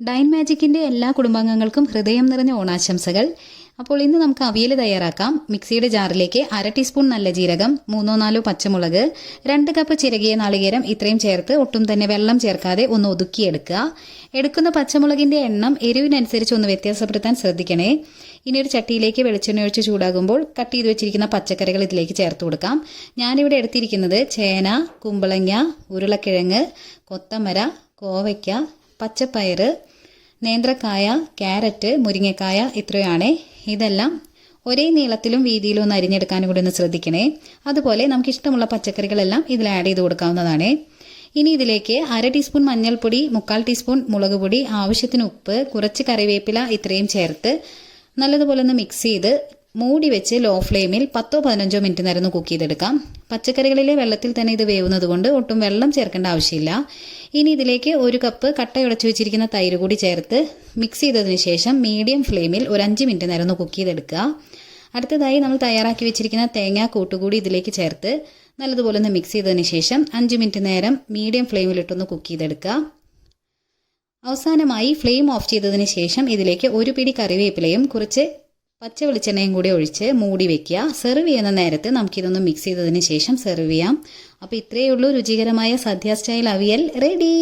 Dine മാജിക്കിന്റെ എല്ലാ കുടുംബാംഗങ്ങൾക്കും ഹൃദയം നിറഞ്ഞ ഓണാശംസകൾ. അപ്പോൾ ഇന്ന് നമുക്ക് അവിയൽ തയ്യാറാക്കാം. മിക്സിയുടെ ജാറിലേക്ക് അര ടീസ്പൂൺ നല്ല ജീരകം മൂന്നോ നാലോ പച്ചമുളക് രണ്ട് കപ്പ് ചിരകിയ നാളികേരം ഇത്രയും ചേർത്ത് ഒട്ടും തന്നെ വെള്ളം ചേർക്കാതെ ഒന്ന് ഒതുക്കിയെടുക്കുക. എടുക്കുന്ന പച്ചമുളകിന്റെ എണ്ണം എരിവിനനുസരിച്ച് ഒന്ന് വ്യത്യാസപ്പെടുത്താൻ ശ്രദ്ധിക്കണേ. ഇനി ഒരു ചട്ടിയിലേക്ക് വെളിച്ചെണ്ണ ഒഴിച്ച് ചൂടാകുമ്പോൾ കട്ട് ചെയ്ത് വെച്ചിരിക്കുന്ന പച്ചക്കറികൾ ഇതിലേക്ക് ചേർത്ത് കൊടുക്കാം. ഞാനിവിടെ എടുത്തിരിക്കുന്നത് ചേന കുമ്പളങ്ങ ഉരുളക്കിഴങ്ങ് കൊത്തമര കോവയ്ക്ക പച്ചപ്പയറ് നേന്ത്രക്കായ ക്യാരറ്റ് മുരിങ്ങക്കായ ഇത്രയാണ്. ഇതെല്ലാം ഒരേ നീളത്തിലും വീതിയിലും ഒന്ന് അരിഞ്ഞെടുക്കാനും കൂടി ഒന്ന് ശ്രദ്ധിക്കണേ. അതുപോലെ നമുക്ക് ഇഷ്ടമുള്ള പച്ചക്കറികളെല്ലാം ഇതിൽ ആഡ് ചെയ്ത് കൊടുക്കാവുന്നതാണ്. ഇനി ഇതിലേക്ക് അര ടീസ്പൂൺ മഞ്ഞൾപ്പൊടി മുക്കാൽ ടീസ്പൂൺ മുളക് പൊടി ആവശ്യത്തിന് ഉപ്പ് കുറച്ച് കറിവേപ്പില ഇത്രയും ചേർത്ത് നല്ലതുപോലെ ഒന്ന് മിക്സ് ചെയ്ത് മൂടി വെച്ച് ലോ ഫ്ലെയിമിൽ പത്തോ പതിനഞ്ചോ മിനിറ്റ് നേരം കുക്ക് ചെയ്തെടുക്കാം. പച്ചക്കറികളിലെ വെള്ളത്തിൽ തന്നെ ഇത് വേവുന്നത് കൊണ്ട് ഒട്ടും വെള്ളം ചേർക്കേണ്ട ആവശ്യമില്ല. ഇനി ഇതിലേക്ക് ഒരു കപ്പ് കട്ടയുടച്ചു വെച്ചിരിക്കുന്ന തൈര് കൂടി ചേർത്ത് മിക്സ് ചെയ്തതിന് ശേഷം മീഡിയം ഫ്ലെയിമിൽ ഒരു അഞ്ച് മിനിറ്റ് നേരം ഒന്ന് കുക്ക് ചെയ്തെടുക്കുക. അടുത്തതായി നമ്മൾ തയ്യാറാക്കി വെച്ചിരിക്കുന്ന തേങ്ങ കൂട്ടുകൂടി ഇതിലേക്ക് ചേർത്ത് നല്ലതുപോലെ ഒന്ന് മിക്സ് ചെയ്തതിന് ശേഷം അഞ്ച് മിനിറ്റ് നേരം മീഡിയം ഫ്ലെയിമിലിട്ടൊന്ന് കുക്ക് ചെയ്തെടുക്കുക. അവസാനമായി ഫ്ലെയിം ഓഫ് ചെയ്തതിന് ശേഷം ഇതിലേക്ക് ഒരു പിടി കറിവേപ്പിലയും കുറച്ച് പച്ച വെളിച്ചെണ്ണയും കൂടി ഒഴിച്ച് മൂടി വെക്കുക. സെർവ് ചെയ്യുന്ന നേരത്ത് നമുക്കിതൊന്ന് മിക്സ് ചെയ്തതിന് ശേഷം സെർവ് ചെയ്യാം. അപ്പോൾ ഇത്രയേ ഉള്ളൂ രുചികരമായ സദ്യ സ്റ്റൈൽ അവിയൽ. റെഡി